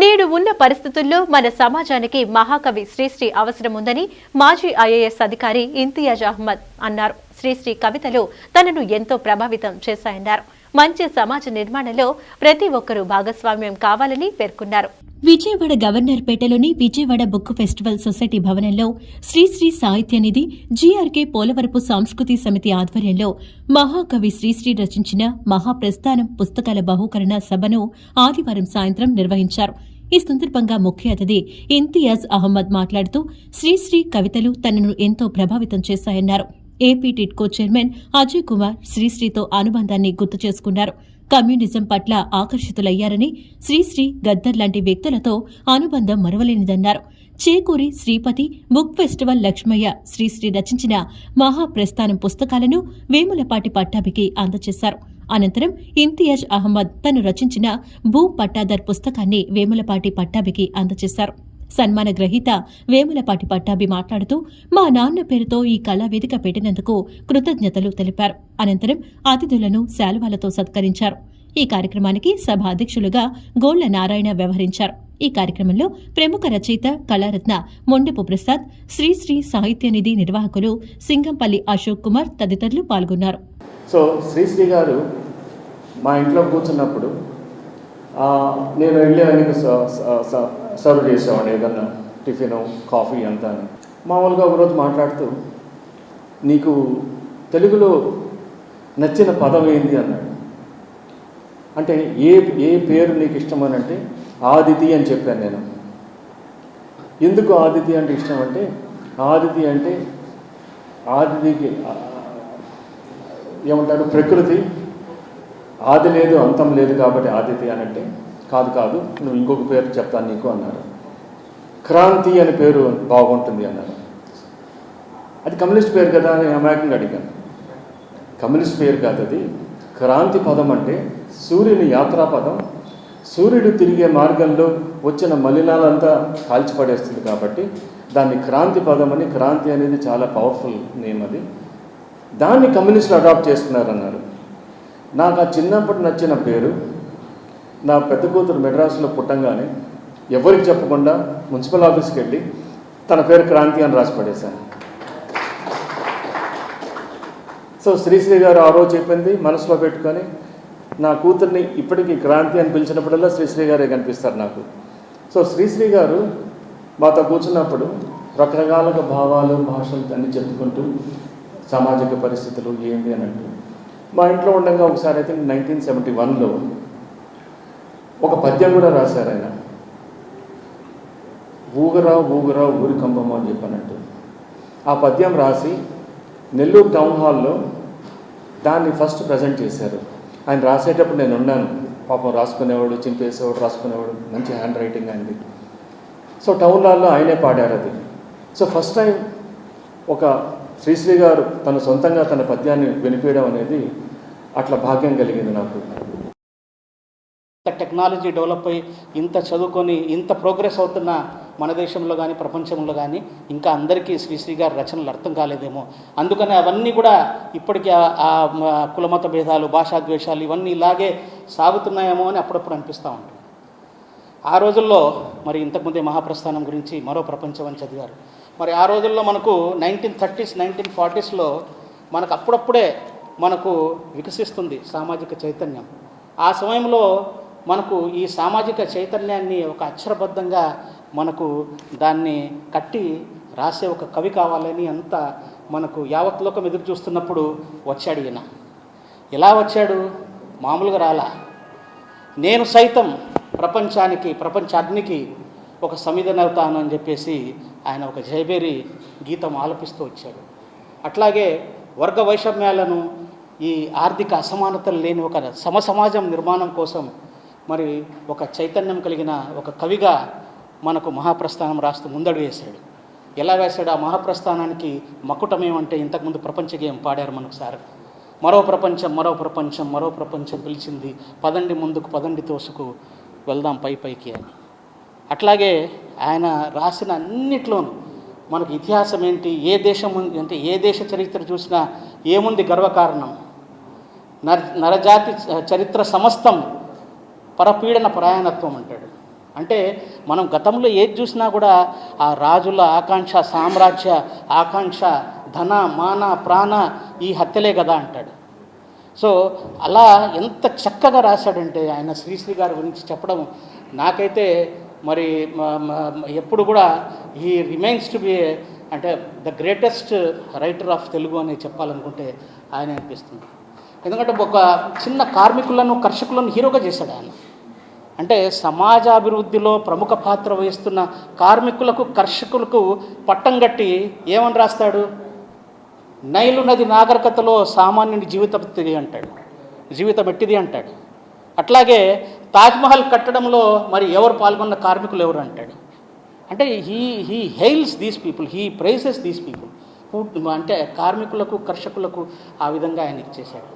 నేడు ఉన్న పరిస్థితుల్లో మన సమాజానికి మహాకవి శ్రీశ్రీ అవసరం ఉందని మాజీ ఐఏఎస్ అధికారి ఇంతియాజ్ అహ్మద్ అన్నారు. శ్రీశ్రీ కవితలు తనను ఎంతో ప్రభావితం చేశాయన్నారు. మంచి సమాజ నిర్మాణంలో ప్రతి ఒక్కరూ భాగస్వామ్యం కావాలని పేర్కొన్నారు. విజయవాడ గవర్నర్ పేటలోని విజయవాడ బుక్ ఫెస్టివల్ సొసైటీ భవనంలో శ్రీశ్రీ సాహిత్య నిధి జీఆర్కే పోలవరపు సాంస్కృతి సమితి ఆధ్వర్యంలో మహాకవి శ్రీశ్రీ రచించిన మహాప్రస్థానం పుస్తకాల బహుకరణ సభను ఆదివారం సాయంత్రం నిర్వహించారు. ఈ సందర్భంగా ముఖ్య అతిథి ఇంతియాజ్ అహ్మద్ మాట్లాడుతూ శ్రీశ్రీ కవితలు తనను ఎంతో ప్రభావితం చేశాయన్నారు. ఏపీ టిడ్కో చైర్మన్ అజయ్ కుమార్ శ్రీశ్రీతో అనుబంధాన్ని గుర్తు చేసుకున్నారు. కమ్యూనిజం పట్ల ఆకర్షితులయ్యారని శ్రీశ్రీ గద్దర్ లాంటి వ్యక్తులతో అనుబంధం మరవలేనిదన్నారు. చేకూరి శ్రీపతి బుక్ ఫెస్టివల్ లక్ష్మయ్య శ్రీశ్రీ రచించిన మహాప్రస్థానం పుస్తకాలను వేములపాటి పట్టాభికి అందజేశారు అనంతరం ఇంతియాజ్ అహ్మద్ తను రచించిన భూ పట్టాదర్ పుస్తకాన్ని వేములపాటి పట్టాభికి అందజేశారు సన్మాన గ్రహీత వేములపాటి పట్టాభి మాట్లాడుతూ మా నాన్న పేరుతో ఈ కళా వేదిక పెట్టినందుకు కృతజ్ఞతలు తెలిపారు. అనంతరం అతిథులను శాలువాలతో సత్కరించారు. ఈ కార్యక్రమానికి సభ అధ్యక్షులుగా గోళ్ళ నారాయణ వ్యవహరించారు. ఈ కార్యక్రమంలో ప్రముఖ రచయిత కళారత్న మొండెపు ప్రసాద్ శ్రీశ్రీ సాహిత్య నిధి నిర్వాహకులు సింగంపల్లి అశోక్ కుమార్ తదితరులు పాల్గొన్నారు. సో శ్రీశ్రీ గారు మా ఇంట్లో కూర్చున్నప్పుడు నేను వెళ్ళే సర్వ్ చేసేవాడిని ఏదన్నా టిఫిన్ కాఫీ అంతా మామూలుగా ఒకరోజు మాట్లాడుతూ నీకు తెలుగులో నచ్చిన పదం ఏంది? అన్నాడు. అంటే ఏ ఏ పేరు నీకు ఇష్టమని అంటే ఆదితి అని చెప్పాను నేను. ఎందుకు ఆదితి అంటే ఇష్టం అంటే ఆదితి అంటే ఆదితికి ఏమంటారు ప్రకృతి ఆది లేదు అంతం లేదు కాబట్టి ఆదితి అని అంటే కాదు కాదు నువ్వు ఇంకొక పేరు చెప్తాను నీకు అన్నారు. క్రాంతి అనే పేరు బాగుంటుంది అన్నారు. అది కమ్యూనిస్ట్ పేరు కదా అని అమాయకంగా అడిగాను. కమ్యూనిస్ట్ పేరు కాదు అది. క్రాంతి పదం అంటే సూర్యుని యాత్రా పదం. సూర్యుడు తిరిగే మార్గంలో వచ్చిన మలినాలంతా కాల్చిపడేస్తుంది కాబట్టి దాన్ని క్రాంతి పదం అని క్రాంతి అనేది చాలా పవర్ఫుల్ నేమ్ అది. దాన్ని కమ్యూనిస్టులు అడాప్ట్ చేస్తున్నారన్నారు. నాకు ఆ చిన్నప్పటి నచ్చిన పేరు నా పెద్ద కూతురు మెడ్రాసులో పుట్టంగానే ఎవరికి చెప్పకుండా మున్సిపల్ ఆఫీస్కి వెళ్ళి తన పేరు క్రాంతి అని రాసి పడేశాను. సో శ్రీశ్రీ గారు ఆ రోజు చెప్పింది మనసులో పెట్టుకొని నా కూతుర్ని ఇప్పటికీ క్రాంతి అని పిలిచినప్పుడల్లా శ్రీశ్రీ గారే కనిపిస్తారు నాకు. సో శ్రీశ్రీ గారు మాతో కూర్చున్నప్పుడు రకరకాలుగా భావాలు భాషలు అన్ని చెప్పుకుంటూ సామాజిక పరిస్థితులు ఏంటి అని అంటూ మా ఇంట్లో ఉండగా ఒకసారి అయితే నైన్టీన్ సెవెంటీ వన్లో ఒక పద్యం కూడా రాశారు ఆయన. ఊగరా ఊగరా ఊరి కంబమ్మ అని చెప్పినట్టు. ఆ పద్యం రాసి నెల్లూరు టౌన్ హాల్లో దాన్ని ఫస్ట్ ప్రజెంట్ చేశారు. ఆయన రాసేటప్పుడు నేను ఉన్నాను. పాపం రాసుకునేవాడు చింపేసేవాడు రాసుకునేవాడు మంచి హ్యాండ్ రైటింగ్ అయింది సో టౌన్ హాల్లో ఆయనే పాడారు అది. సో ఫస్ట్ టైం ఒక శ్రీశ్రీ గారు తన సొంతంగా తన పద్యాన్ని వినిపించడం అనేది అట్లా భాగ్యం కలిగింది నాకు. టెక్నాలజీ డెవలప్ అయ్యి ఇంత చదువుకొని ఇంత ప్రోగ్రెస్ అవుతున్న మన దేశంలో కానీ ప్రపంచంలో కానీ ఇంకా అందరికీ శ్రీశ్రీ గారి రచనలు అర్థం కాలేదేమో. అందుకని అవన్నీ కూడా ఇప్పటికీ ఆ- కులమత భేదాలు భాషాద్వేషాలు ఇవన్నీ ఇలాగే సాగుతున్నాయేమో అని అప్పుడప్పుడు అనిపిస్తూ ఉంటుంది. ఆ రోజుల్లో మరి ఇంతకుముందే మహాప్రస్థానం గురించి మరో ప్రపంచం అని చదివారు. మరి ఆ రోజుల్లో మనకు నైన్టీన్ థర్టీస్ నైన్టీన్ ఫార్టీస్లో మనకు అప్పుడప్పుడే మనకు వికసిస్తుంది సామాజిక చైతన్యం. ఆ సమయంలో మనకు ఈ సామాజిక చైతన్యాన్ని ఒక అక్షరబద్ధంగా మనకు దాన్ని కట్టి రాసే ఒక కవి కావాలని అంత మనకు యావత్ లోకం ఎదురు చూస్తున్నప్పుడు వచ్చాడు ఈయన. ఎలా వచ్చాడు? మామూలుగా రాలా. నేను సైతం ప్రపంచానికి ప్రపంచ అగ్నికి ఒక సమిధనవుతాను అని చెప్పేసి ఆయన ఒక జయబేరి గీతం ఆలపిస్తూ వచ్చాడు. అట్లాగే వర్గ వైషమ్యాలను ఈ ఆర్థిక అసమానతలు లేని ఒక సమసమాజం నిర్మాణం కోసం మరి ఒక చైతన్యం కలిగిన ఒక కవిగా మనకు మహాప్రస్థానం రాస్తూ ముందడు వేశాడు. ఎలా వేశాడు? ఆ మహాప్రస్థానానికి మకుటమేమంటే ఇంతకుముందు ప్రపంచ గేయం పాడారు మనకు సార్. మరో ప్రపంచం మరో ప్రపంచం మరో ప్రపంచం పిలిచింది పదండి ముందుకు పదండి తోసుకు వెళ్దాం పై పైకి అని. అట్లాగే ఆయన రాసిన అన్నిట్లోనూ మనకు ఇతిహాసం ఏంటి ఏ దేశం ఉంది అంటే ఏ దేశ చరిత్ర చూసినా ఏముంది గర్వకారణం? నర నరజాతి చరిత్ర సమస్తం పరపీడన పరాయణత్వం అంటాడు. అంటే మనం గతంలో ఏది చూసినా కూడా ఆ రాజుల ఆకాంక్ష సామ్రాజ్య ఆకాంక్ష ధన మాన ప్రాణ ఈ హత్యలే కదా అంటాడు. సో అలా ఎంత చక్కగా రాశాడంటే ఆయన శ్రీశ్రీ గారి గురించి చెప్పడం నాకైతే మరి ఎప్పుడు కూడా ఈ రిమైన్స్ టు బి అంటే the greatest writer of Telugu అని చెప్పాలనుకుంటే ఆయన అనిపిస్తుంది. ఎందుకంటే ఒక చిన్న కార్మికులను కర్షకులను హీరోగా చేశాడు ఆయన. అంటే సమాజాభివృద్ధిలో ప్రముఖ పాత్ర వహిస్తున్న కార్మికులకు కర్షకులకు పట్టం కట్టి ఏమని రాస్తాడు? నైలు నది నాగరికతలో సామాన్యుని జీవితం అంటాడు. జీవితం ఎట్టిది అంటాడు. అట్లాగే తాజ్మహల్ కట్టడంలో మరి ఎవరు పాల్గొన్న కార్మికులు ఎవరు అంటాడు? అంటే he he hails these people he praises these people. అంటే కార్మికులకు కర్షకులకు ఆ విధంగా ఆయన ఇచ్చేశాడు